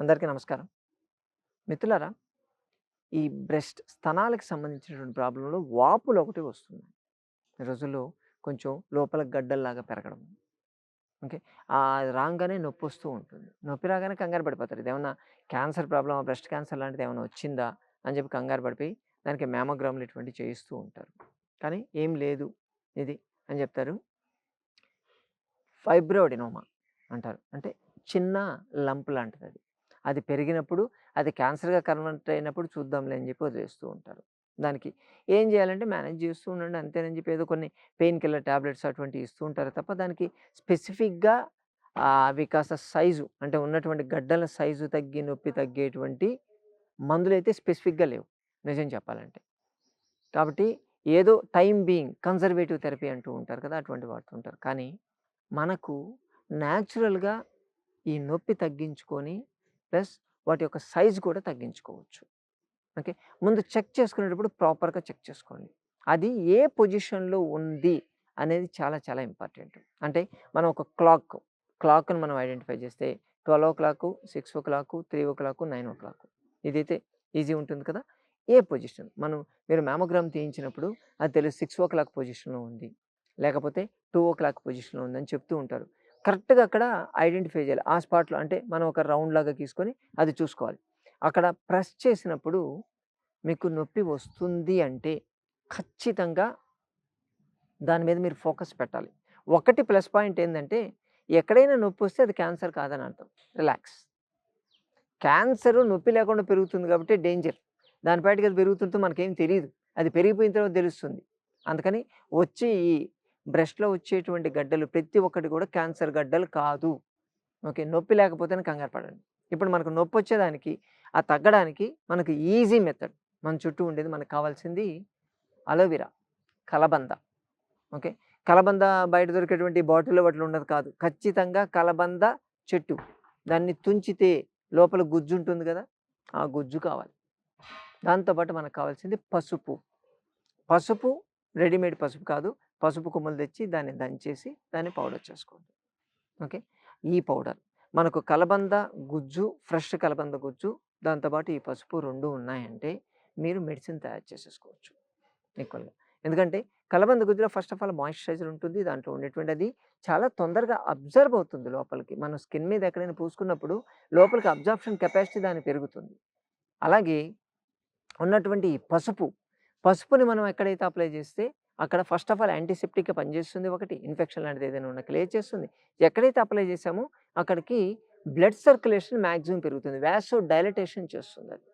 అందరికీ నమస్కారం. మిత్రులారా ఈ బ్రెస్ట్ స్తనాలకు సంబంధించినటువంటి ప్రాబ్లంలో వాపులు ఒకటి వస్తుంది ఈ రోజుల్లో కొంచెం లోపల గడ్డల్లాగా పెరగడం. ఓకే? ఆ రాగానే నొప్పి వస్తూ ఉంటుంది. నొప్పి రాగానే కంగారు పడిపోతారు. ఇదేమన్నా క్యాన్సర్ ప్రాబ్లమ్? బ్రెస్ట్ క్యాన్సర్ లాంటిది ఏమైనా వచ్చిందా? అని చెప్పి కంగారు పడిపోయి దానికి మ్యామోగ్రామ్లు ఇటువంటి చేయిస్తూ ఉంటారు. కానీ ఏం లేదు ఇది అని చెప్తారు. ఫైబ్రోడినోమా అంటారు. అంటే చిన్న లంప్ లాంటిది అది అది పెరిగినప్పుడు అది క్యాన్సర్గా కన్వర్ట్ అయినప్పుడు చూద్దాంలే అని చెప్పి వదిలేస్తూ ఉంటారు. దానికి ఏం చేయాలంటే మేనేజ్ చేస్తూ ఉండండి అంతేనని చెప్పి ఏదో కొన్ని పెయిన్ కిల్లర్ ట్యాబ్లెట్స్ అటువంటివి ఇస్తూ ఉంటారు తప్ప దానికి స్పెసిఫిక్గా అవి కాస్త సైజు అంటే ఉన్నటువంటి గడ్డల సైజు తగ్గి నొప్పి తగ్గేటువంటి మందులు అయితే స్పెసిఫిక్గా లేవు నిజం చెప్పాలంటే. కాబట్టి ఏదో టైం బీయింగ్ కన్జర్వేటివ్ థెరపీ అంటూ ఉంటారు కదా అటువంటి వాడుతుంటారు కానీ మనకు న్యాచురల్గా ఈ నొప్పి తగ్గించుకొని ప్లస్ వాటి యొక్క సైజ్ కూడా తగ్గించుకోవచ్చు. ఓకే? ముందు చెక్ చేసుకునేటప్పుడు ప్రాపర్గా చెక్ చేసుకోండి. అది ఏ పొజిషన్లో ఉంది అనేది చాలా చాలా ఇంపార్టెంట్. అంటే మనం ఒక క్లాక్ క్లాక్ని మనం ఐడెంటిఫై చేస్తే twelve o'clock six o'clock three o'clock nine o'clock. ఇదైతే ఈజీ ఉంటుంది కదా? ఏ పొజిషన్? మనం మీరు మ్యామోగ్రామ్ తీయించినప్పుడు అది తెలుసు సిక్స్ ఓ క్లాక్ పొజిషన్లో ఉంది. లేకపోతే టూ ఓ క్లాక్ పొజిషన్లో ఉందని చెప్తూ ఉంటారు. కరెక్ట్గా అక్కడ ఐడెంటిఫై చేయాలి. ఆ స్పాట్లో అంటే మనం ఒక రౌండ్ లాగా తీసుకొని అది చూసుకోవాలి. అక్కడ ప్రెస్ చేసినప్పుడు మీకు నొప్పి వస్తుంది అంటే ఖచ్చితంగా దాని మీద మీరు ఫోకస్ పెట్టాలి. ఒకటి ప్లస్ పాయింట్ ఏంటంటే ఎక్కడైనా నొప్పి వస్తే అది క్యాన్సర్ కాదని అర్థం. రిలాక్స్. క్యాన్సర్ నొప్పి లేకుండా పెరుగుతుంది కాబట్టి డేంజర్. దానిపాటికి అది పెరుగుతుంటే మనకేం తెలియదు అది పెరిగిపోయిన తర్వాత తెలుస్తుంది. అందుకని వచ్చి ఈ బ్రెస్ట్లో వచ్చేటువంటి గడ్డలు ప్రతి ఒక్కటి కూడా క్యాన్సర్ గడ్డలు కాదు. ఓకే నొప్పి లేకపోతేనే కంగారు పడండి. ఇప్పుడు మనకు నొప్పి వచ్చేదానికి ఆ తగ్గడానికి మనకు ఈజీ మెథడ్. మన చుట్టూ ఉండేది మనకు కావాల్సింది అలోవెరా కలబంద. ఓకే కలబంద బయట దొరికేటువంటి బాటిల్లో వాటిలో ఉండదు కాదు. ఖచ్చితంగా కలబంద చెట్టు. దాన్ని తుంచితే లోపల గుజ్జు ఉంటుంది కదా ఆ గుజ్జు కావాలి. దాంతోపాటు మనకు కావాల్సింది పసుపు. పసుపు రెడీమేడ్ పసుపు కాదు. పసుపు కొమ్మలు తెచ్చి దాన్ని దంచేసి దాన్ని పౌడర్ చేసుకోండి ఓకే? ఈ పౌడర్. మనకు కలబంద గుజ్జు ఫ్రెష్ కలబంద గుజ్జు దాంతోపాటు ఈ పసుపు రెండు ఉన్నాయంటే మీరు మెడిసిన్ తయారు చేసేసుకోవచ్చు. ఈక్వల్గా. ఎందుకంటే కలబంద గుజ్జులో ఫస్ట్ ఆఫ్ ఆల్ మాయిశ్చరైజర్ ఉంటుంది దాంట్లో ఉండేటువంటి అది చాలా తొందరగా అబ్జర్వ్ అవుతుంది లోపలికి. మన స్కిన్ మీద ఎక్కడైనా పూసుకున్నప్పుడు లోపలికి అబ్జార్ప్షన్ కెపాసిటీ దాన్ని పెరుగుతుంది. అలాగే ఉన్నటువంటి ఈ పసుపు పసుపుని మనం ఎక్కడైతే అప్లై చేస్తే అక్కడ ఫస్ట్ ఆఫ్ ఆల్ యాంటీసెప్టిక్గా పనిచేస్తుంది ఒకటి ఇన్ఫెక్షన్ లాంటిది ఏదైనా ఉన్న క్లియర్ చేస్తుంది ఎక్కడైతే అప్లై చేసామో అక్కడికి బ్లడ్ సర్క్యులేషన్ మ్యాక్సిమం పెరుగుతుంది. వ్యాసో డైలటేషన్ చేస్తుంది అది.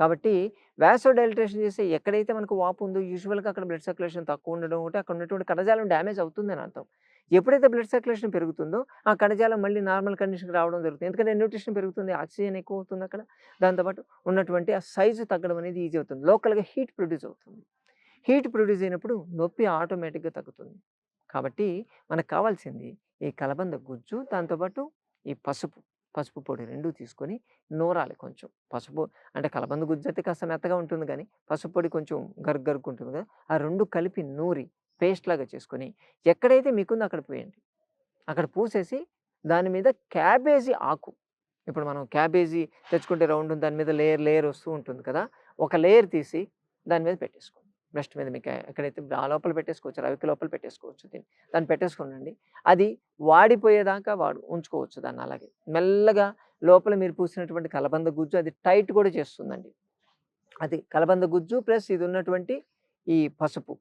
కాబట్టి వ్యాసో డైలటేషన్ చేస్తే ఎక్కడైతే మనకు వాపు ఉందో యూజువల్గా అక్కడ బ్లడ్ సర్క్యులేషన్ తక్కువ ఉండడం ఒకటి అక్కడ ఉన్నటువంటి కణజాలం డ్యామేజ్ అవుతుందని అర్థం. ఎప్పుడైతే బ్లడ్ సర్క్యులేషన్ పెరుగుతుందో ఆ కణజాలం మళ్ళీ నార్మల్ కండిషన్కి రావడం జరుగుతుంది. ఎందుకంటే న్యూట్రిషన్ పెరుగుతుంది ఆక్సిజన్ ఎక్కువ అవుతుంది అక్కడ. దాంతోపాటు ఉన్నటువంటి ఆ సైజు తగ్గడం అనేది ఈజీ అవుతుంది. లోకల్గా హీట్ ప్రొడ్యూస్ అవుతుంది. హీట్ ప్రొడ్యూస్ అయినప్పుడు నొప్పి ఆటోమేటిక్గా తగ్గుతుంది. కాబట్టి మనకు కావాల్సింది ఈ కలబంద గుజ్జు దాంతోపాటు ఈ పసుపు పసుపు పొడి రెండు తీసుకొని నూరాలి కొంచెం. పసుపు అంటే కలబంద గుజ్జు అయితే కాస్త మెత్తగా ఉంటుంది కానీ పసుపు పొడి కొంచెం గరుగరుకు ఉంటుంది కదా! ఆ రెండు కలిపి నూరి పేస్ట్ లాగా చేసుకొని ఎక్కడైతే మీకుందో అక్కడ పోయండి. అక్కడ పూసేసి దాని మీద క్యాబేజీ ఆకు. ఇప్పుడు మనం క్యాబేజీ తెచ్చుకుంటే రౌండ్ దాని మీద లేయర్ లేయర్ వస్తూ ఉంటుంది కదా! ఒక లేయర్ తీసి దాని మీద పెట్టేసుకోండి. బ్రెస్ట్ మీద మీకు ఎక్కడైతే ఆ లోపల పెట్టేసుకోవచ్చు రవికి లోపల పెట్టేసుకోవచ్చు దీన్ని. దాన్ని పెట్టేసుకోండి అది వాడిపోయేదాకా వాడు ఉంచుకోవచ్చు దాన్ని అలాగే. మెల్లగా లోపల మీరు పూసినటువంటి కలబంద గుజ్జు అది టైట్ కూడా చేస్తుందండి. అది కలబంద గుజ్జు ప్లస్ ఇది ఉన్నటువంటి ఈ పసుపు.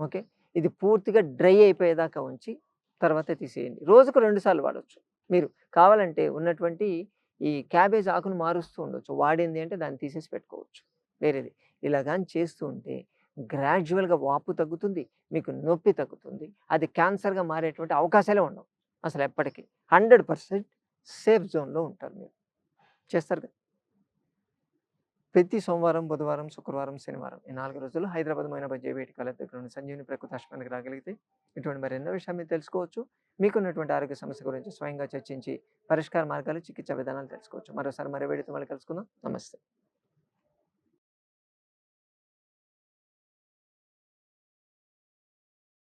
ఓకే? ఇది పూర్తిగా డ్రై అయిపోయేదాకా ఉంచి తర్వాత తీసేయండి. రోజుకు రెండుసార్లు వాడవచ్చు మీరు కావాలంటే ఉన్నటువంటి ఈ క్యాబేజ్ ఆకును మారుస్తూ ఉండొచ్చు. వాడింది అంటే దాన్ని తీసేసి పెట్టుకోవచ్చు. వేరేది. ఇలా కానీ చేస్తూ ఉంటే గ్రాడ్యువల్గా వాపు తగ్గుతుంది మీకు నొప్పి తగ్గుతుంది అది క్యాన్సర్గా మారేటువంటి అవకాశాలే ఉండవు. అసలు ఎప్పటికీ. హండ్రెడ్ పర్సెంట్ సేఫ్ జోన్లో ఉంటారు మీరు. చేస్తారు కదా? ప్రతి సోమవారం బుధవారం శుక్రవారం శనివారం ఈ నాలుగు రోజులు హైదరాబాద్ మైనాబాద్ జేబీటి కాలేజ్ దగ్గర ఉన్న సంజీవిని ప్రకృతి ఆశ్రమానికి రాగలిగితే ఇటువంటి మరెన్నో విషయాలు మీరు తెలుసుకోవచ్చు. మీకున్నటువంటి ఆరోగ్య సమస్య గురించి స్వయంగా చర్చించి పరిష్కార మార్గాలు చికిత్సా విధానాలు తెలుసుకోవచ్చు. మరోసారి మరో వేడితో మళ్ళీ కలుసుకుందాం. నమస్తే.